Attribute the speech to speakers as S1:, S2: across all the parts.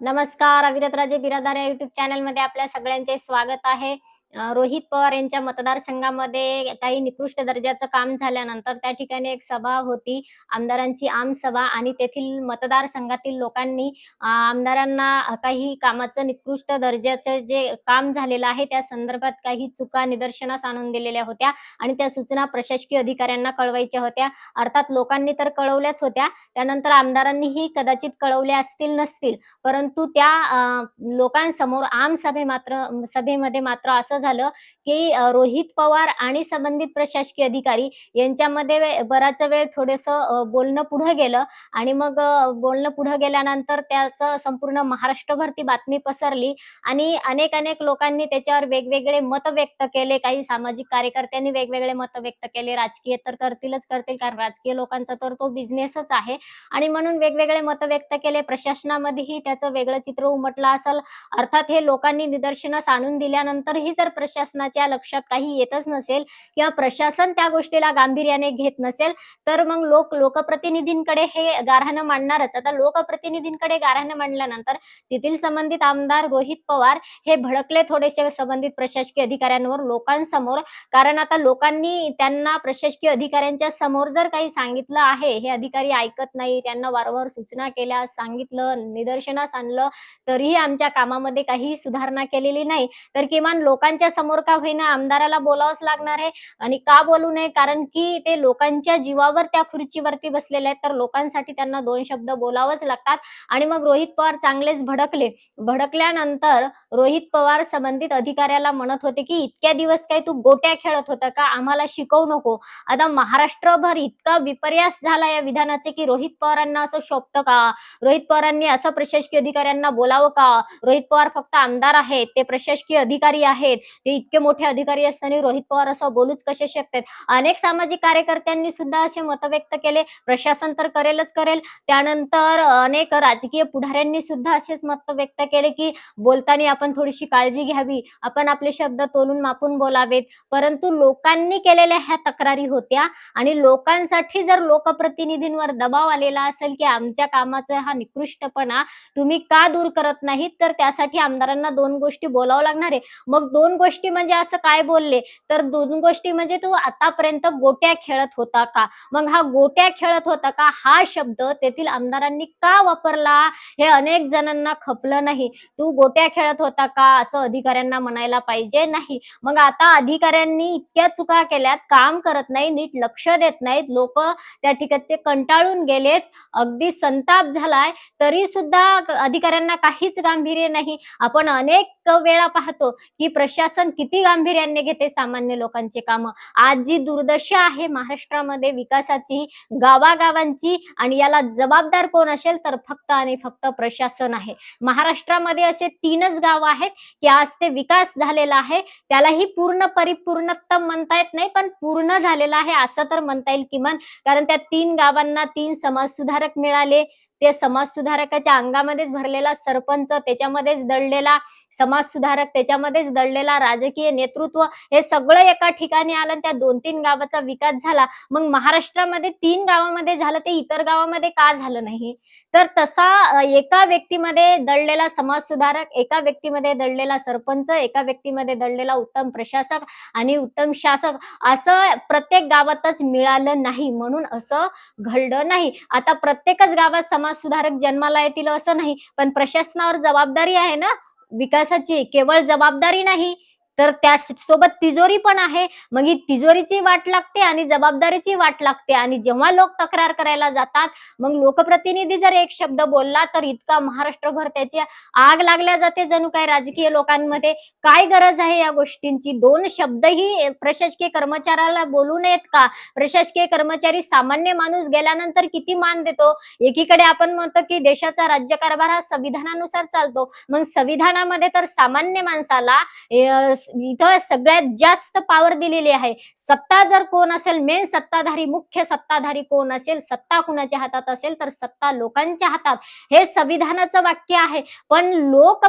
S1: नमस्कार अविरत राजे बिरादार या युट्यूब चॅनलमध्ये आपल्या सगळ्यांचे स्वागत आहे. रोहित पवार यांच्या मतदारसंघामध्ये काही निकृष्ट दर्जाचं काम झाल्यानंतर त्या ठिकाणी एक सभा होती आमदारांची आम सभा आणि तेथील मतदारसंघातील लोकांनी आमदारांना काही कामाचं निकृष्ट दर्जाचं जे काम झालेलं आहे त्या संदर्भात काही चुका निदर्शनास आणून दिलेल्या होत्या आणि त्या सूचना प्रशासकीय अधिकाऱ्यांना कळवायच्या होत्या. अर्थात लोकांनी तर कळवल्याच होत्या त्यानंतर आमदारांनीही कदाचित कळवल्या असतील नसतील. परंतु त्या लोकांसमोर आम सभे मात्र सभेमध्ये मात्र असं झालं की रोहित पवार आणि संबंधित प्रशासकीय अधिकारी यांच्यामध्ये बराच वेळ थोडंसं बोलणं पुढे गेलं आणि मग बोलणं पुढे गेल्यानंतर त्याचं संपूर्ण महाराष्ट्रभर ती बातमी पसरली आणि अनेक अनेक लोकांनी त्याच्यावर वेगवेगळे मत व्यक्त केले. काही सामाजिक कार्यकर्त्यांनी वेगवेगळे मत व्यक्त केले. राजकीय तर करतीलच करतील कारण राजकीय लोकांचा तर तो बिझनेसच आहे. आणि म्हणून वेगवेगळे मत व्यक्त केले. प्रशासनामध्येही त्याचं वेगळं चित्र उमटलं असेल. अर्थात हे लोकांनी निदर्शनास आणून दिल्यानंतरही जर प्रशासनाच्या लक्षात काही येतच नसेल किंवा प्रशासन त्या गोष्टीला गांभीर्याने घेत नसेल तर मग लोक लोकप्रतिनिधींकडे हे गाऱ्हाणं मांडणारच. आता लोकप्रतिनिधींकडे गाऱ्हाणं मांडल्यानंतर तेथील संबंधित आमदार रोहित पवार हे भडकले थोडेसे संबंधित प्रशासकीय अधिकाऱ्यांवर लोकांसमोर. कारण आता लोकांनी त्यांना प्रशासकीय अधिकाऱ्यांच्या समोर जर काही सांगितलं आहे हे अधिकारी ऐकत नाही त्यांना वारंवार सूचना केल्या सांगितलं निदर्शनास आणलं तरीही आमच्या कामामध्ये काही सुधारणा केलेली नाही. तर किमान लोकांच्या समोर का होईना आमदाराला बोलावंच लागणार आहे? आणि का बोलू नये? कारण की ते लोकांच्या जीवावर त्या खुर्चीवरती बसलेले आहेत तर लोकांसाठी त्यांना दोन शब्द बोलावंच लागतात. आणि मग रोहित पवार चांगलेच भडकले. भडकल्यानंतर रोहित पवार संबंधित अधिकाऱ्याला म्हणत होते की इतक्या दिवस काय तू गोट्या खेळत होता का? आम्हाला शिकवू नको. आता महाराष्ट्रभर इतका विपर्यास झाला या विधानाचे की रोहित पवारांना असं शोभतं का? रोहित पवारांनी असं प्रशासकीय अधिकाऱ्यांना बोलावं का? रोहित पवार फक्त आमदार आहेत ते प्रशासकीय अधिकारी आहेत. ते इतके मोठे अधिकारी असताना रोहित पवार असं बोलूच कसे शकतात? अनेक सामाजिक कार्यकर्त्यांनी सुद्धा असे मत व्यक्त केले. प्रशासन तर करेलच करेल. त्यानंतर अनेक राजकीय पुढाऱ्यांनी सुद्धा असेच मत व्यक्त केले की बोलताना आपण थोडीशी काळजी घ्यावी. आपण आपले शब्द तोलून मापून बोलावेत. परंतु लोकांनी केलेल्या ह्या तक्रारी होत्या आणि लोकांसाठी जर लोकप्रतिनिधींवर दबाव आलेला असेल की आमच्या कामाचा हा निकृष्टपणा तुम्ही का दूर करत नाहीत? तर त्यासाठी आमदारांना दोन गोष्टी बोलावं लागणार आहे. मग दोन गोष्टी म्हणजे असं काय बोलले? तर दोन गोष्टी म्हणजे तू आतापर्यंत गोट्या खेळत होता का? मग हा गोट्या खेळत होता का? हा शब्द तेथील आमदारांनी का वापरला? हे अनेक जणांना खपलं नाही. तू गोट्या खेळत होता का? असं अधिकाऱ्यांना म्हणायला पाहिजे नाही. मग आता अधिकाऱ्यांनी इतक्या चुका केल्यात काम करत नाही नीट लक्ष देत नाहीत. लोक त्या ठिकाणी ते कंटाळून गेलेत. अगदी संताप झालाय. तरी सुद्धा अधिकाऱ्यांना काहीच गांभीर्य नाही. आपण अनेक वेळा पाहतो की प्रशासन किती गांभीर्याने घेते सामान्य लोकांचे काम. आज जी दुर्दशा आहे महाराष्ट्रामध्ये विकासाची गावागावांची आणि याला जबाबदार कोण असेल तर फक्त आणि फक्त प्रशासन आहे. महाराष्ट्रामध्ये असे तीनच गाव आहेत की आज ते विकास झालेला आहे. त्यालाही पूर्ण परिपूर्णतम म्हणता येत नाही पण पूर्ण झालेला आहे असं तर म्हणता येईल किमान. कारण त्या तीन गावांना तीन समाज सुधारक मिळाले ते समाजसुधारकाच्या अंगामध्येच भरलेला सरपंच त्याच्यामध्येच दडलेला समाज सुधारक त्याच्यामध्येच दडलेला राजकीय नेतृत्व हे सगळं एका ठिकाणी आलं आणि त्या दोन तीन गावाचा विकास झाला. मग महाराष्ट्रामध्ये तीन गावामध्ये झालं ते इतर गावामध्ये का झालं नाही? तर तसा एका व्यक्तीमध्ये दडलेला समाज सुधारक एका व्यक्तीमध्ये दडलेला सरपंच एका व्यक्तीमध्ये दडलेला उत्तम प्रशासक आणि उत्तम शासक असं प्रत्येक गावातच मिळालं नाही. म्हणून असं घडलं नाही. आता प्रत्येकच गावात समाज सुधारक जन्माला येतील असं नाही. पण प्रशासनावर जबाबदारी आहे ना? विकासाची. केवळ जबाबदारी नाही. तर त्या सोबत तिजोरी पण आहे. मग ही तिजोरीची वाट लागते आणि जबाबदारीची वाट लागते आणि जेव्हा लोक तक्रार करायला जातात मग लोकप्रतिनिधी जर एक शब्द बोलला तर इतका महाराष्ट्रभर त्याची आग लागल्या जाते जणू काय राजकीय लोकांमध्ये. काय गरज आहे या गोष्टींची? दोन शब्दही प्रशासकीय कर्मचाऱ्याला बोलू नयेत का? प्रशासकीय कर्मचारी सामान्य माणूस गेल्यानंतर किती मान देतो? एकीकडे आपण म्हणतो की देशाचा राज्यकारभार हा संविधानानुसार चालतो. मग संविधानामध्ये तर सामान्य माणसाला इथं सगळ्यात जास्त पॉवर दिलेली आहे. सत्ता जर कोण असेल मेन सत्ताधारी मुख्य सत्ताधारी कोण असेल सत्ता कुणाच्या हातात असेल तर सत्ता लोकांच्या हातात. हे संविधानाचं वाक्य आहे. पण लोक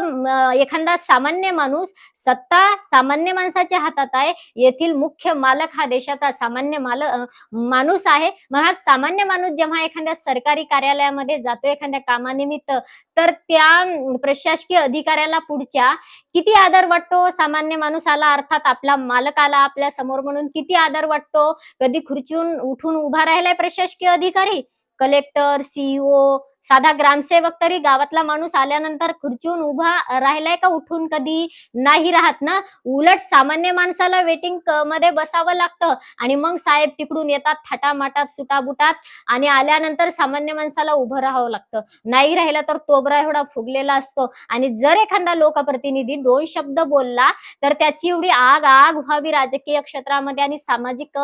S1: एखादा सामान्य माणूस सत्ता सामान्य माणसाच्या हातात आहे. येथील मुख्य मालक हा देशाचा सामान्य मालक माणूस आहे. मग हा सामान्य माणूस जेव्हा एखाद्या सरकारी कार्यालयामध्ये जातो एखाद्या कामानिमित्त तर त्या प्रशासकीय अधिकाऱ्याला पुढच्या किती आदर वाटतो? सामान्य माणूसाला अर्थात आपला मालकाला आपल्यासमोर म्हणून किती आदर वाटतो? कधी खुर्चीहून उठून उभा राहिलाय प्रशासकीय अधिकारी? कलेक्टर सीईओ साधा ग्रामसेवक तरी गावातला माणूस आल्यानंतर खुर्चीहून उभा राहिलाय का उठून? कधी नाही राहत ना? उलट सामान्य माणसाला वेटिंगमध्ये बसावं लागतं. आणि मग साहेब तिकडून येतात थाटामाटात सुटाबुटात आणि आल्यानंतर सामान्य माणसाला उभं राहावं लागतं. नाही राहिलं तर तोबरा एवढा फुगलेला असतो. आणि जर एखादा लोकप्रतिनिधी दोन शब्द बोलला तर त्याची एवढी आग आग व्हावी राजकीय क्षेत्रामध्ये आणि सामाजिक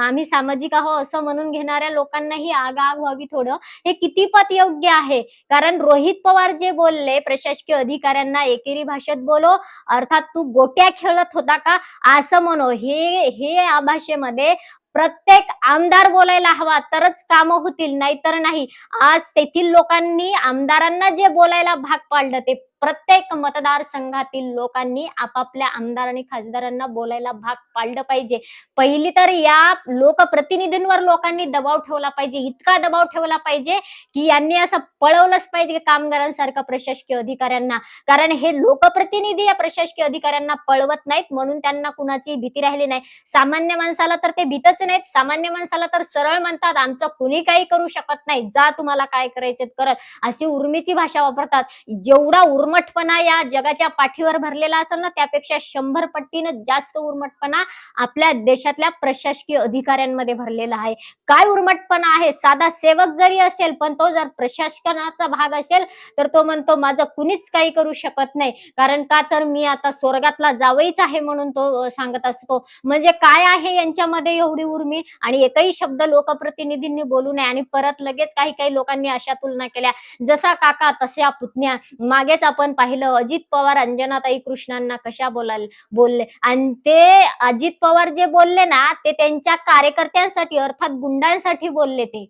S1: आम्ही सामाजिक आहो असं म्हणून घेणाऱ्या लोकांनाही आग आग व्हावी थोडं. हे किती कितीपत योग्य आहे. कारण रोहित पवार जे बोलले प्रशासकीय अधिकाऱ्यांना एकेरी भाषेत बोलो अर्थात तू गोट्या खेळत होता का? असं म्हणो. हे हे या भाषेमध्ये प्रत्येक आमदार बोलायला हवा तरच कामं होतील नाहीतर नाही. आज तेथील लोकांनी आमदारांना जे बोलायला भाग पाडलं ते प्रत्येक मतदारसंघातील लोकांनी आपापल्या आमदार आणि खासदारांना बोलायला भाग पाडलं पाहिजे. पहिली तर या लोकप्रतिनिधींवर लोकांनी दबाव ठेवला पाहिजे. इतका दबाव ठेवला पाहिजे की यांनी असं पळवलंच पाहिजे कामगारांसारखं प्रशासकीय अधिकाऱ्यांना. कारण हे लोकप्रतिनिधी या प्रशासकीय अधिकाऱ्यांना पळवत नाहीत म्हणून त्यांना कुणाची भीती राहिली नाही. सामान्य माणसाला तर ते भीतच नाहीत. सामान्य माणसाला तर सरळ म्हणतात आमचं कुणी काही करू शकत नाही. जा तुम्हाला काय करायचे करत. अशी उर्मीची भाषा वापरतात. जेवढा उर्मटपणा या जगाच्या पाठीवर भरलेला असेल ना त्यापेक्षा शंभर पट्टीनं जास्त उर्मटपणा आपल्या देशातल्या प्रशासकीय अधिकाऱ्यांमध्ये भरलेला आहे. काय उर्मटपणा आहे? साधा सेवक जरी असेल पण तो जर प्रशासनाचा भाग असेल तर तो म्हणतो माझं कुणीच काही करू शकत नाही. कारण का तर मी आता स्वर्गातला जावईच आहे म्हणून तो सांगत असतो. म्हणजे काय आहे यांच्यामध्ये एवढी उर्मी? आणि एकही शब्द लोकप्रतिनिधींनी बोलू नये आणि परत लगेच काही काही लोकांनी अशा तुलना केल्या. जसा काका तशा पुतण्या. मागेच आपण पाहिलं अजित पवार अंजनाताई कृष्णांना कशा बोलाल बोलले. आणि ते अजित पवार जे बोलले ना ते त्यांच्या कार्यकर्त्यांसाठी अर्थात गुंडांसाठी बोलले ते.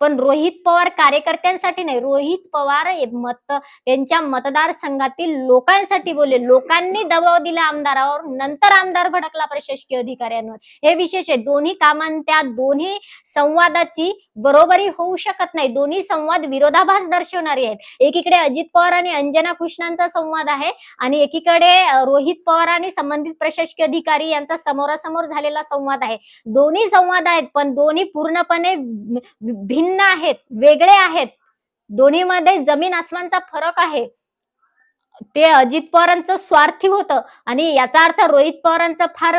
S1: पण रोहित पवार कार्यकर्त्यांसाठी नाही. रोहित पवार मत त्यांच्या मतदारसंघातील लोकांसाठी बोलले. लोकांनी दबाव दिला आमदारावर नंतर आमदार भडकला प्रशासकीय अधिकाऱ्यांवर. हे विशेष आहे. दोन्ही कामां त्या दोन्ही संवादाची बरोबरी होऊ शकत नाही. दोन्ही संवाद विरोधाभास दर्शवणारे आहेत. एकीकडे अजित पवार आणि अंजना कृष्णांचा संवाद आहे आणि एकीकडे रोहित पवार आणि संबंधित प्रशासकीय अधिकारी यांचा समोरासमोर झालेला संवाद आहे. दोन्ही संवाद आहेत पण दोन्ही पूर्णपणे भिन्न आहेत वेगळे आहेत. दोन्हीमध्ये जमीन आसमानचा फरक आहे. ते अजित पवारांचं स्वार्थी होतं. आणि याचा अर्थ रोहित पवारांचं फार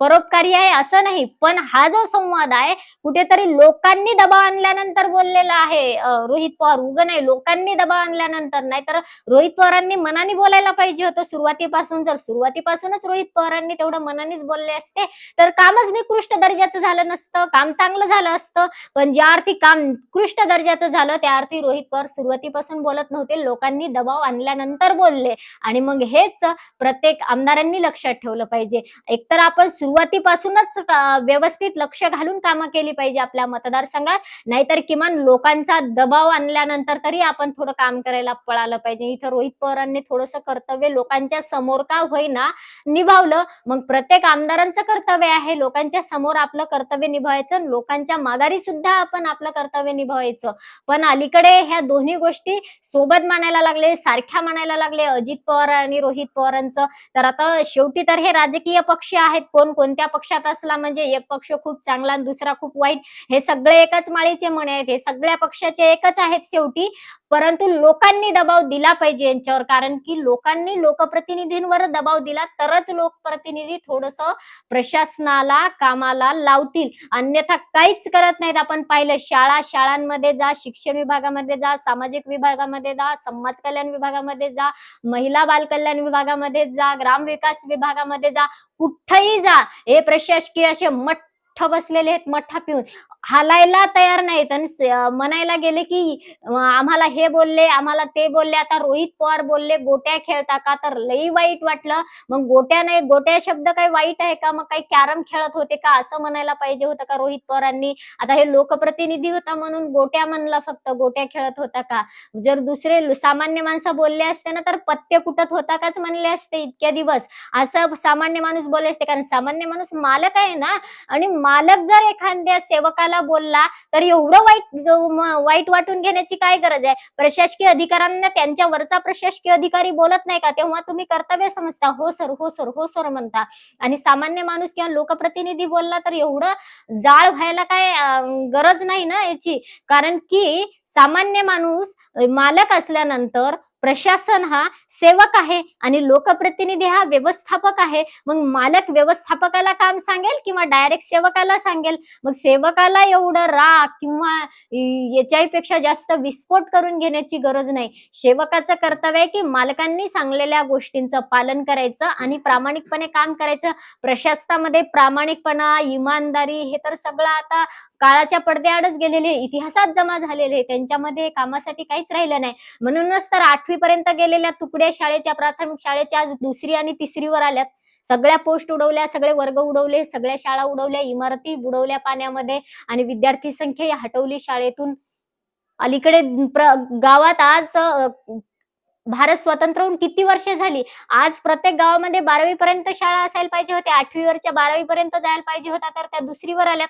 S1: परोपकारी आहे असं नाही. पण हा जो संवाद आहे कुठेतरी लोकांनी दबाव आणल्यानंतर बोललेला आहे रोहित पवार. उग नाही लोकांनी दबाव आणल्यानंतर नाहीतर रोहित पवारांनी मनाने बोलायला पाहिजे होतं सुरुवातीपासून. जर सुरुवातीपासूनच रोहित पवारांनी तेवढं मनानेच बोलले असते तर कामच निकृष्ट दर्जाचं झालं नसतं. काम चांगलं झालं असतं पण ज्या अर्थी काम निकृष्ट दर्जाचं झालं त्या अर्थी रोहित पवार सुरुवातीपासून बोलत नव्हते. लोकांनी दबाव आणल्यानंतर बोलले. आणि मग हेच प्रत्येक आमदारांनी लक्षात ठेवलं पाहिजे. एकतर आपण सुरुवातीपासूनच व्यवस्थित लक्ष घालून कामं केली पाहिजे आपल्या मतदारसंघात. नाहीतर किमान लोकांचा दबाव आणल्यानंतर तरी आपण थोडं काम करायला पळालं पाहिजे. इथं रोहित पवारांनी थोडंसं कर्तव्य लोकांच्या समोर का होईना निभावलं. मग प्रत्येक आमदारांचं कर्तव्य आहे लोकांच्या समोर आपलं कर्तव्य निभावायचं लोकांच्या माघारी सुद्धा आपण आपलं कर्तव्य निभावायचं. पण अलीकडे ह्या दोन्ही गोष्टी सोबत मानायला लागले सारख्या मानायला लागले अजित पवार आणि रोहित पवारांचं. तर आता शेवटी तर हे राजकीय पक्ष आहेत. कोण कोणत्या पक्षात असला म्हणजे एक पक्ष खूप चांगला आणि दुसरा खूप वाईट. हे सगळे एकच माळीचे म्हणे आहेत. हे सगळ्या पक्षाचे एकच आहेत शेवटी. परंतु लोकांनी दबाव दिला पाहिजे यांच्यावर. कारण की लोकांनी लोकप्रतिनिधींवर दबाव दिला तरच लोकप्रतिनिधी थोडस प्रशासनाला कामाला लावतील. अन्यथा काहीच करत नाहीत आपण पाहिलं. शाळा शाळांमध्ये जा शिक्षण विभागामध्ये जा सामाजिक विभागामध्ये जा समाज कल्याण विभागामध्ये जा महिला बालकल्याण विभागामध्ये जा ग्रामविकास विभागामध्ये जा कुठंही जा. हे प्रशासकीय असे मठ बसलेले आहेत मठ्ठा पिऊन. हालायला तयार नाहीत. आणि म्हणायला गेले की आम्हाला हे बोलले आम्हाला ते बोलले आता रोहित पवार बोलले गोट्या खेळता का? तर लई वाईट वाटलं. मग गोट्या नाही गोट्या शब्द काही वाईट आहे का? मग काही कॅरम खेळत होते का? असं म्हणायला पाहिजे होतं का रोहित पवारांनी? आता हे लोकप्रतिनिधी होता म्हणून गोट्या म्हणला फक्त गोट्या खेळत होता का? जर दुसरे सामान्य माणसं बोलले असते ना तर पत्ते कुटत होता काच म्हणले असते इतक्या दिवस. असं सामान्य माणूस बोलले असते कारण सामान्य माणूस मालक आहे ना? आणि मालक जर एखाद्या सेवकाला बोलला तर एवढं वाईट वाईट वाटून घेण्याची काय गरज आहे? प्रशासकीय अधिकाऱ्यांना त्यांच्या वरचा प्रशासकीय अधिकारी बोलत नाही का? तेव्हा तुम्ही कर्तव्य समजता. हो सर हो सर हो सर म्हणता. आणि सामान्य माणूस किंवा लोकप्रतिनिधी बोलला तर एवढं जाळ व्हायला काय गरज नाही ना याची? कारण की सामान्य माणूस मालक असल्यानंतर प्रशासन हा सेवक आहे आणि लोकप्रतिनिधी हा व्यवस्थापक आहे. मग मालक व्यवस्थापकाला काम सांगेल किंवा डायरेक्ट सेवकाला सांगेल? मग सेवकाला एवढं राग किंवा इ- याच्यापेक्षा जास्त विस्फोट करून घेण्याची गरज नाही. सेवकाचं कर्तव्य आहे की मालकांनी सांगलेल्या गोष्टींचं पालन करायचं आणि प्रामाणिकपणे काम करायचं. प्रशासनामध्ये प्रामाणिकपणा इमानदारी हे तर सगळं आता काळाच्या पडद्याआडच गेलेले इतिहासात जमा झालेले आहे. त्यांच्यामध्ये कामासाठी काहीच राहिलं नाही. म्हणूनच तर आठवी पर्यंत गेलेल्या तुकड्या शाळेच्या प्राथमिक शाळेच्या आज दुसरी आणि तिसरीवर आल्यात. सगळ्या पोस्ट उडवल्या सगळे वर्ग उडवले सगळ्या शाळा उडवल्या इमारती बुडवल्या पाण्यामध्ये आणि विद्यार्थी संख्या हटवली शाळेतून. अलीकडे प्र- गावात आज भारत स्वतंत्र होऊन किती वर्ष झाली? आज प्रत्येक गावामध्ये बारावी पर्यंत शाळा असायला पाहिजे होत्या. आठवीवरच्या बारावी पर्यंत जायला पाहिजे होता तर त्या दुसरीवर आल्या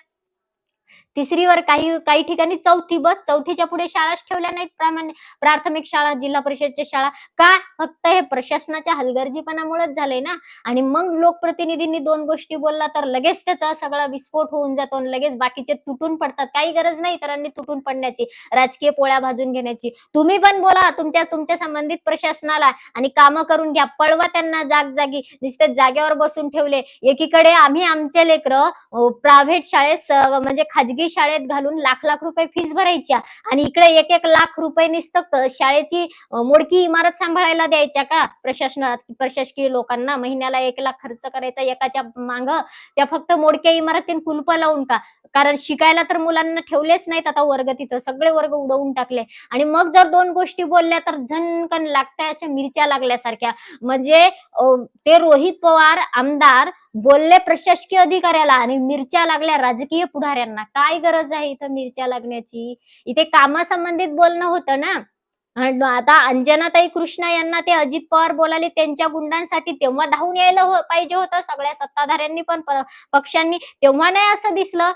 S1: तिसरीवर काही काही ठिकाणी चौथी बस. चौथीच्या पुढे शाळाच ठेवल्या नाहीत. प्रामाणिक प्राथमिक शाळा जिल्हा परिषदच्या शाळा. का? फक्त हे प्रशासनाच्या हलगर्जीपणामुळेच झालंय ना? आणि मग लोकप्रतिनिधींनी दोन गोष्टी बोलला तर लगेच त्याचा सगळा विस्फोट होऊन जातो आणि लगेच बाकीचे तुटून पडतात. काही गरज नाही इतरांनी तुटून पडण्याची. राजकीय पोळ्या भाजून घेण्याची. तुम्ही पण बोला तुमच्या तुमच्या संबंधित प्रशासनाला आणि कामं करून घ्या. पळवा त्यांना जाग जागी नुसते जागेवर बसून ठेवले. एकीकडे आम्ही आमचे लेकर प्रायव्हेट शाळेत म्हणजे खाजगी शाळेत घालून लाख लाख रुपये फीस भरायच्या आणि इकडे एक एक लाख रुपये निस्तक शाळेची मोडकी इमारत सांभाळायला द्यायच्या का? प्रशासनात प्रशासकीय लोकांना महिन्याला एक लाख खर्च करायचा एकाच्या मांग? त्या फक्त मोडक्या इमारतीन कुलप लावून का? कारण शिकायला तर मुलांना ठेवलेच नाहीत आता वर्ग तिथं. सगळे वर्ग उडवून टाकले. आणि मग जर दोन गोष्टी बोलल्या तर झनकन लागताय असे मिरच्या लागल्यासारख्या. म्हणजे ते रोहित पवार आमदार बोलले प्रशासकीय अधिकाऱ्याला आणि मिरच्या लागल्या राजकीय पुढाऱ्यांना. काय गरज आहे इथं मिरच्या लागण्याची? इथे कामासंबंधित बोलणं होतं ना. आणि आता अंजनाताई कृष्णा यांना ते अजित पवार बोलाले त्यांच्या गुंडांसाठी तेव्हा धावून यायला हो- पाहिजे होतं. सगळ्या सत्ताधाऱ्यांनी पण पक्षांनी. तेव्हा नाही असं दिसलं.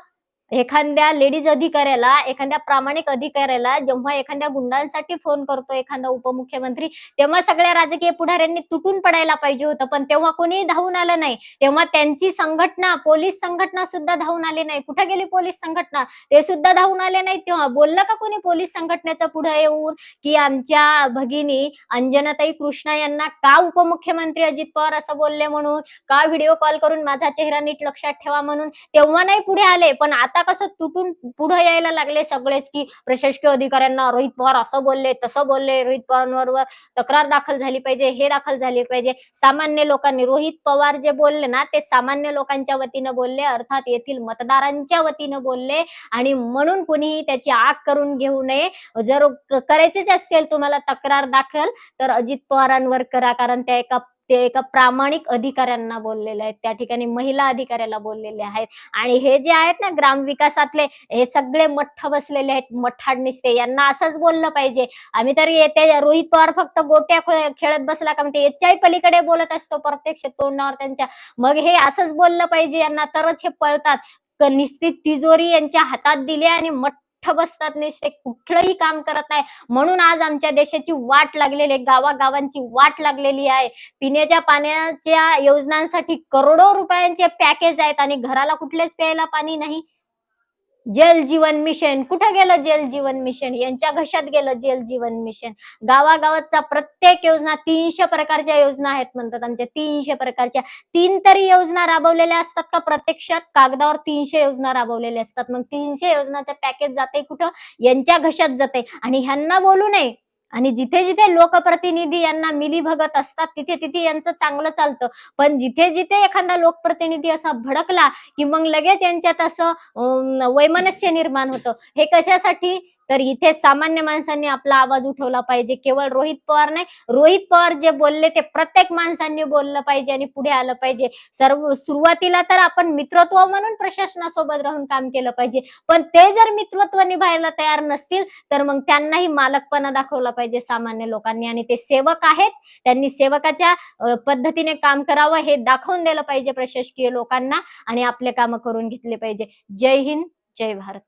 S1: एखाद्या लेडीज अधिकाऱ्याला एखाद्या प्रामाणिक अधिकाऱ्याला जेव्हा एखाद्या गुंडांसाठी फोन करतो एखादा उपमुख्यमंत्री तेव्हा सगळ्या राजकीय पुढाऱ्यांनी तुटून पडायला पाहिजे होतं. पण तेव्हा कोणीही धावून आलं नाही. तेव्हा त्यांची संघटना पोलीस संघटना सुद्धा धावून आली नाही. कुठे गेली पोलीस संघटना? ते सुद्धा धावून आले नाही तेव्हा. बोललं का कोणी पोलीस संघटनेचं पुढे येऊन की आमच्या भगिनी अंजनाताई कृष्णा यांना का उपमुख्यमंत्री अजित पवार असं बोलले म्हणून? का व्हिडिओ कॉल करून माझा चेहरा नीट लक्षात ठेवा म्हणून? तेव्हा नाही पुढे आले. पण आता कसं तुटून पुढे यायला लागले सगळेच की प्रशासकीय अधिकाऱ्यांना रोहित पवार असं बोलले तसं बोलले रोहित पवारांवर तक्रार दाखल झाली पाहिजे हे दाखल झाली पाहिजे. सामान्य लोकांनी रोहित पवार जे बोलले ना ते सामान्य लोकांच्या वतीनं बोलले अर्थात येथील मतदारांच्या वतीनं बोलले. आणि म्हणून कुणीही त्याची आग करून घेऊ नये. जर करायचेच असतील तुम्हाला तक्रार दाखल तर अजित पवारांवर करा कारण त्या एका ते एका प्रामाणिक अधिकाऱ्यांना बोललेले आहेत. त्या ठिकाणी महिला अधिकाऱ्याला बोललेले आहेत. आणि हे जे आहेत ना ग्रामविकासातले हे सगळे मठ्ठ बसलेले आहेत. मठाड निसते. यांना असंच बोललं पाहिजे. आम्ही तर येते रोहित पवार फक्त गोट्या खेळत बसला का? म्हणते याच्याही पलीकडे बोलत असतो प्रत्यक्ष तोंडावर त्यांच्या. मग हे असंच बोललं पाहिजे यांना. तरच हे पळतात. निश्चित तिजोरी यांच्या हातात दिली आणि मठ मठ्ठ बसतात नुसते कुठलंही काम करत नाही. म्हणून आज आमच्या देशाची वाट लागलेली आहे. गावागावांची वाट लागलेली आहे. पिण्याच्या पाण्याच्या योजनांसाठी करोडो रुपयांचे पॅकेज आहेत आणि घराला कुठलेच प्यायला पाणी नाही. जल जीवन मिशन. कुठं गेलं जल जीवन मिशन? यांच्या घशात गेलं जल जीवन मिशन. गावागावाचा प्रत्येक योजना तीनशे प्रकारच्या योजना आहेत म्हणतात. आमच्या तीनशे प्रकारच्या. तीन तरी योजना राबवलेल्या असतात का प्रत्यक्षात? कागदावर तीनशे योजना राबवलेल्या असतात. मग तीनशे योजनाचं पॅकेज जाते कुठं? यांच्या घशात जाते आणि ह्यांना बोलू नये. आणि जिथे जिथे लोकप्रतिनिधी यांना मिलीभगत असतात तिथे तिथे यांचं चांगलं चालतं. पण जिथे जिथे एखादा लोकप्रतिनिधी असा भडकला की मग लगेच यांच्यात असं वैमनस्य निर्माण होतं. हे कशासाठी? तर इथे सामान्य माणसांनी आपला आवाज उठवला पाहिजे. केवळ रोहित पवार नाही रोहित पवार जे बोलले ते प्रत्येक माणसांनी बोललं पाहिजे आणि पुढे आलं पाहिजे. सर्व सुरुवातीला तर आपण मित्रत्व म्हणून प्रशासनासोबत राहून काम केलं पाहिजे. पण ते जर मित्रत्व निभायला तयार नसतील तर मग त्यांनाही मालकपणा दाखवला पाहिजे सामान्य लोकांनी. आणि ते सेवक आहेत त्यांनी सेवकाच्या पद्धतीने काम करावं हे दाखवून दिलं पाहिजे प्रशासकीय लोकांना आणि आपले काम करून घेतले पाहिजे. जय हिंद जय भारत.